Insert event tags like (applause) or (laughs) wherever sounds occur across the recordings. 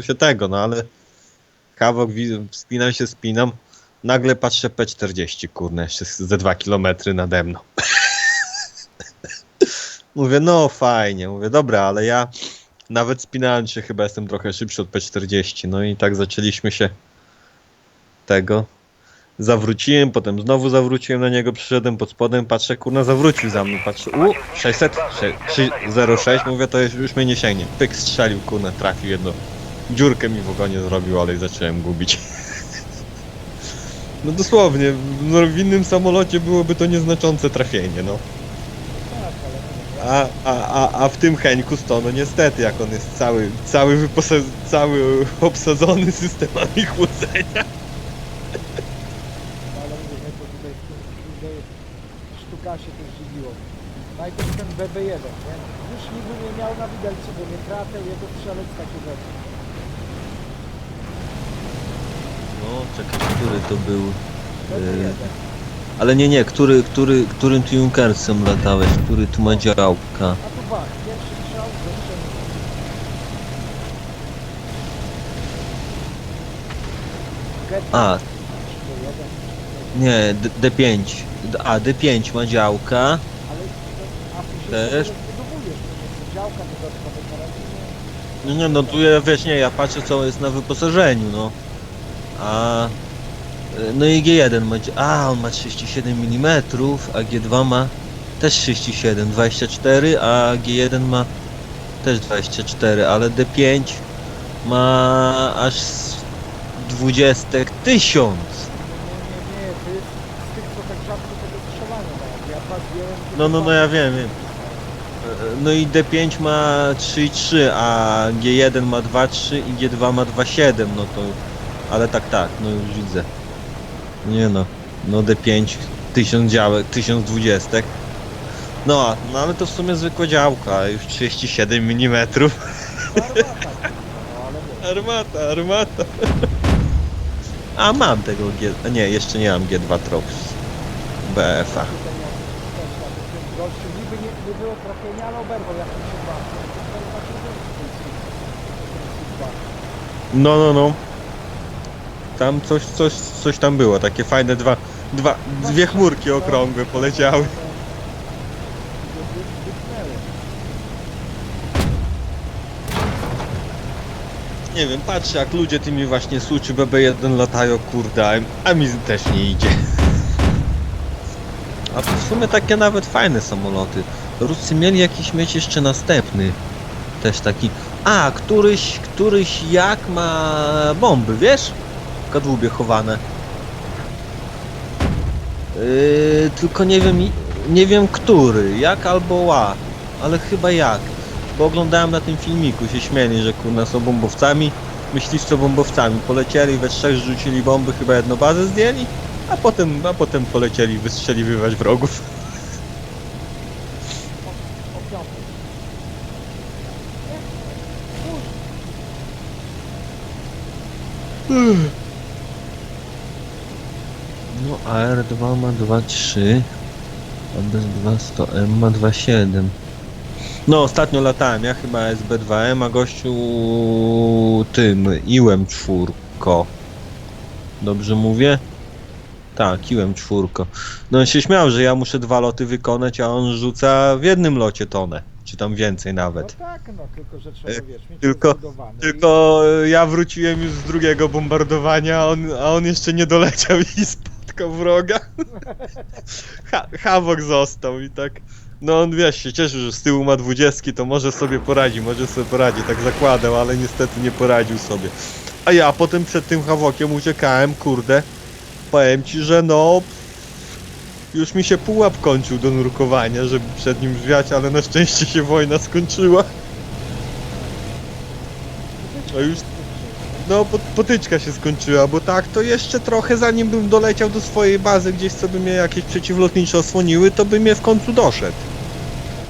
się tego, no ale kawałek wspinam się, spinam. Nagle patrzę P40, kurne, jeszcze ze 2 km nade mną. (laughs) mówię, no fajnie, mówię, dobra, ale ja nawet spinałem się, chyba jestem trochę szybszy od P40, no i tak zaczęliśmy się tego. Zawróciłem, potem znowu zawróciłem na niego, przyszedłem pod spodem, patrzę, kurna, zawrócił za mną, patrzę, u, 600, sze- trzy- 06, mówię, to już, już mnie nie sięgnie. Pyk, strzelił, kurna, trafił jedno. Dziurkę mi w ogonie zrobił, ale i zacząłem gubić. No dosłownie, no, w innym samolocie byłoby to nieznaczące trafienie, no. A, a, a, a w tym Heńku to no niestety, jak on jest cały, cały, cały obsadzony systemami chłodzenia. Ale mówię, nie, to tutaj kurde sztuka się też dziwiło. Najpierw ten BB1, nie? Już niby nie miał na widelcu, bo nie trafiał jego strzelec takie rzeczy. No, czekaj, który to był? BB1. Ale nie, nie, który, który, którym ty Junkersem latałeś, który tu ma działka? A tu bach, pierwszy strzał. Get A, 3 nie, D- D5. D- A, D5 ma działka. Ale a później Też? to jest działka dodatkowe karabiny. No nie, no tu ja, wiesz, nie, ja patrzę co jest na wyposażeniu, no. A... y, No i G1 ma, a on ma 37 mm, a G2 ma też 37, 24, a G1 ma też 24, ale D5 ma aż z 20 tysiąc. Nie, nie, jest z tych, co tak rzadko tego strzelania mają. Ja dwa zdjąłem... No, no, no ja wiem, wiem. E, No i D5 ma 3,3, a G1 ma 2,3 i G2 ma 2,7, no to... Ale tak, tak, no już widzę. Nie no, no D5, 1000 działek, 1020. No, a- no ale to w sumie zwykła działka, już 37 mm. (laughs) Armata, Armata. A mam tego G... a Nie, jeszcze nie mam G2 Trops. BF-a. gościu, niby nie, nie było trafienia, ale oberwał jak to się bawi. To jest taki gość, ten Sig- No, no, no. Tam coś, coś, coś tam było, takie fajne dwa, dwa, dwie chmurki okrągłe poleciały. Nie wiem, patrzę jak ludzie tymi właśnie Suczy BB1 latają, kurde, a mi też nie idzie. A to w sumie takie nawet fajne samoloty. Ruscy mieli jakiś mieć jeszcze następny. Też taki. A, któryś, któryś jak ma bomby, wiesz? W kadłubie chowane. Yy, tylko nie wiem, nie wiem który, jak albo ła, ale chyba jak. Bo oglądałem na tym filmiku, się śmieli, że kurna są bombowcami, myśliwco bombowcami. Polecieli we trzech, rzucili bomby, chyba jedną bazę zdjęli, a potem, a potem polecieli wystrzeliwywać wrogów (laughs) o piątej. Nie, puść. No AR2 ma 2.3, a bez 200M ma 2.7. No ostatnio latałem, ja chyba SB2M, a gościu tym, iłem czwórko. Dobrze mówię? Tak, iłem czwórko. No on się śmiał, że ja muszę dwa loty wykonać, a on rzuca w jednym locie tonę. Czy tam więcej No nawet. tak, no tylko, że trzeba, E, wiesz, mieć tylko- Tylko e, ja wróciłem już z drugiego bombardowania, a on, a on jeszcze nie doleciał i spotkał wroga. Ha, Hawok został i tak. No on wiesz, się cieszył, że z tyłu ma dwudziestki, to może sobie poradzi, może sobie poradzi, tak zakładał, ale niestety nie poradził sobie. A ja potem przed tym Hawokiem uciekałem, kurde. Powiem ci, że no. Już mi się pułap kończył do nurkowania, żeby przed nim zwiać, ale na szczęście się wojna skończyła. A już no, pot- potyczka się skończyła, bo tak to jeszcze trochę zanim bym doleciał do swojej bazy, gdzieś co by mnie jakieś przeciwlotnicze osłoniły, to by mnie w końcu doszedł.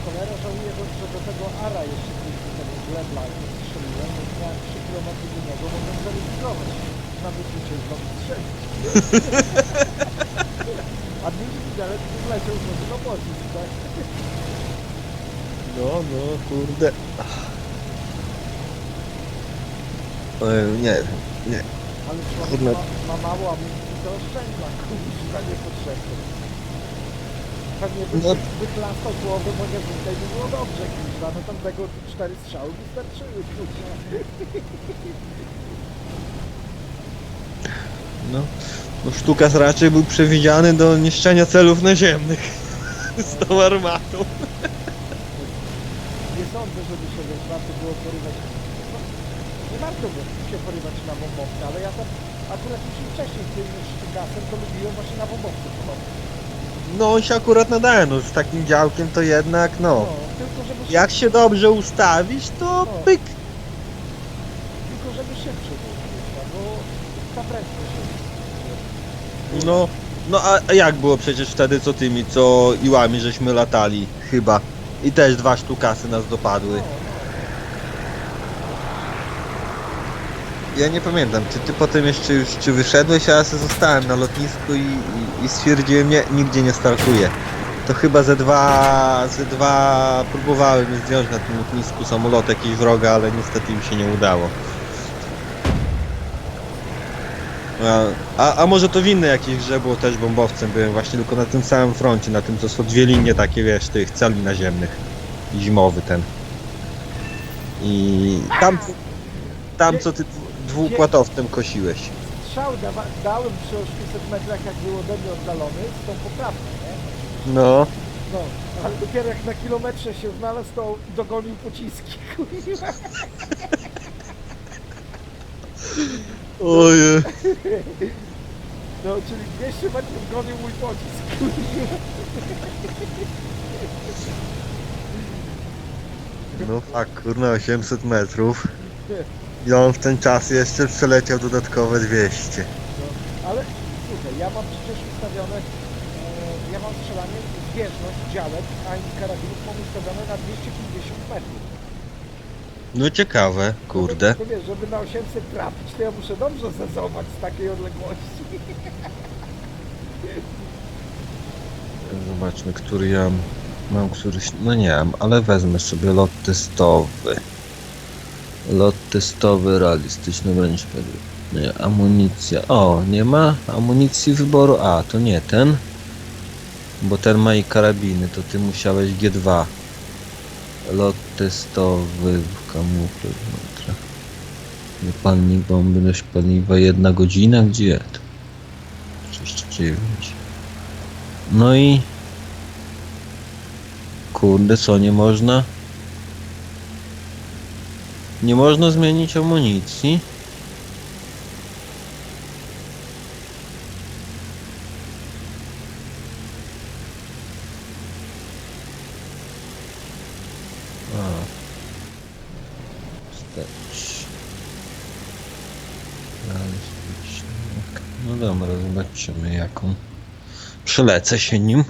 Cholera żałuję, że, że do tego Ara jeszcze blisko tego glebla strzeliłem, miałem 3 km do niego, mogłem zarejestrować na i strzelić. (laughs) A drugi widelec wleciał znowu na pocisk, tak? No, no, kurde. E, nie, nie. Ale człowiek Kurde. ma, ma mało, a mówi to oszczędza, kurwa, niepotrzebne. Pewnie by, No. wyklastał głowę, bo nie tutaj by było dobrze, kurwa, no tam tego cztery strzały wystarczyły, kurwa. No, no Sztukas raczej był przewidziany do niszczenia celów naziemnych (laughs) z tą armatą. Nie sądzę, żeby się wiesz, warto było porywać. Warto było się porywać na bombowce, ale ja tam akurat już i wcześniej tym sztygasem to lubiłem właśnie na bombowce polować. No on się akurat nadaje, no z takim działkiem to jednak No, no. tylko żeby się, Jak się dobrze ustawić, to No. pyk. tylko żeby szybciej było, kurwa, bo ta prędkość jest. No, no a, a jak było przecież wtedy co tymi, co iłami żeśmy latali, chyba. I też dwa sztukasy nas dopadły. No, Ja nie pamiętam, czy ty potem jeszcze już, czy wyszedłeś, a ja sobie zostałem na lotnisku i, i, i stwierdziłem, nie, nigdzie nie startuję. To chyba ze dwa, ze dwa próbowałem zdjąć na tym lotnisku samolot jakiś wroga, ale niestety im się nie udało. A, a, może to w innej jakiejś grze było też bombowcem, byłem właśnie tylko na tym samym froncie, na tym co są dwie linie takie, wiesz, tych celi naziemnych. Zimowy ten. I tam, tam co ty dwupłatowcem kosiłeś. Strzał dawa, dałem przy 800 metrach, jak był ode mnie oddalony, z tą poprawką, nie? No. No, ale dopiero jak na kilometrze się znalazł, to dogonił pociski, (laughs) kurwa. Oje. No, czyli 200 metrów gonił mój pocisk, kurwa. No fak, kurna 800 metrów. (laughs) I on w ten czas jeszcze przeleciał dodatkowe 200. No, ale słuchaj, ja mam przecież ustawione, e, ja mam strzelanie, zbieżność działek, a i karabinów mam ustawione na 250 metrów. No ciekawe, kurde. To wiesz, żeby na 800 trafić, to ja muszę dobrze zezować z takiej odległości. (laughs) Zobaczmy, który ja mam. Mam któryś. No nie mam, ale wezmę sobie lot testowy. Lot testowy, realistyczny pewnie. Nie, amunicja. O, nie ma amunicji wyboru. A, to nie ten. Bo ten ma i karabiny, to ty musiałeś G2. Lot testowy w kamuflaż. metra. Wypalnik bomby, dość paliwa, jedna godzina, gdzie? 39. No i Kurde, co nie można? Nie można zmienić amunicji? No dobra, zobaczymy jaką. Przelecę się nim.